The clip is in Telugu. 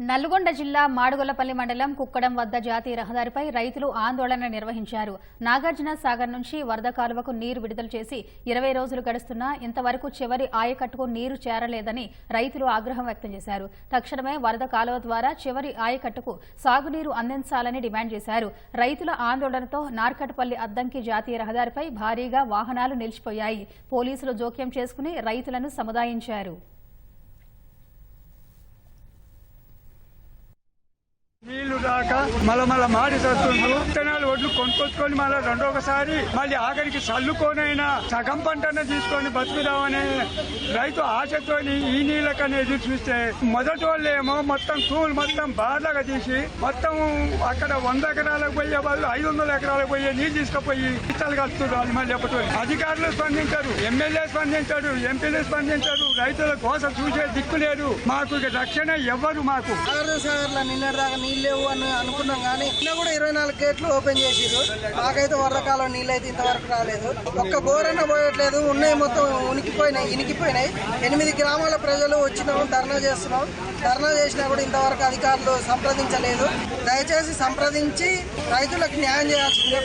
నల్గొండ జిల్లా మాడుగొల్లపల్లి మండలం కుక్కడం వద్ద జాతీయ రహదారిపై రైతులు ఆందోళన నిర్వహించారు. నాగార్జున సాగర్ నుంచి వరద కాలువకు నీరు విడుదల చేసి ఇరవై రోజులు గడుస్తున్నా ఇంతవరకు చివరి ఆయకట్టుకు నీరు చేరలేదని రైతులు ఆగ్రహం వ్యక్తం చేశారు. తక్షణమే వరద కాలువ ద్వారా చివరి ఆయకట్టుకు సాగునీరు అందించాలని డిమాండ్ చేశారు. రైతుల ఆందోళనతో నార్కట్పల్లి అద్దంకి జాతీయ రహదారిపై భారీగా వాహనాలు నిలిచిపోయాయి. పోలీసులు జోక్యం చేసుకుని రైతులను సముదాయించారు. దాకా మళ్ళీ మళ్ళా మళ్ళా మాడి వస్తుండ్రు విత్తనాలు ఒడ్లు కొనుక్కొచ్చుకొని మళ్ళీ రెండోసారి మళ్ళీ ఆఖరికి చల్లుకోనైనా సగం పంటనే తీసుకొని బతుకుదామనే రైతు ఆశతోని ఈ నీళ్ళకనే ఎదురు చూస్తే మొదటి వాళ్ళేమో మొత్తం కూల్ మొత్తం బాధగా తీసి మొత్తం అక్కడ వంద ఎకరాలకు పోయే వాళ్ళు ఐదు వందల ఎకరాలకు పోయే నీళ్ళు తీసుకుపోయి ఇత్తలు కలుపుతున్నారు మళ్ళీ ఎప్పటి అధికారులు స్పందించారు ఎమ్మెల్యే స్పందించారు ఎంపీలు స్పందించారు రైతుల కోసం చూసే దిక్కు లేదు. మాకు రక్షణ ఎవ్వరు మాకు. నిన్న దాకా నీళ్ళు లేవు అని అనుకున్నాం కానీ నిన్న కూడా ఇరవై నాలుగు గేట్లు ఓపెన్ చేసిరు మాకైతే వరదకాలం నీళ్ళు అయితే ఇంతవరకు రాలేదు. ఒక్క బోరన్న పోయట్లేదు. ఉన్నాయి మొత్తం ఉనికిపోయినాయి ఇనికిపోయినాయి. ఎనిమిది గ్రామాల ప్రజలు వచ్చినాం ధర్నా చేస్తున్నాం. ధర్నా చేసినా కూడా ఇంతవరకు అధికారులు సంప్రదించలేదు. దయచేసి సంప్రదించి రైతులకు న్యాయం చేయాల్సిందే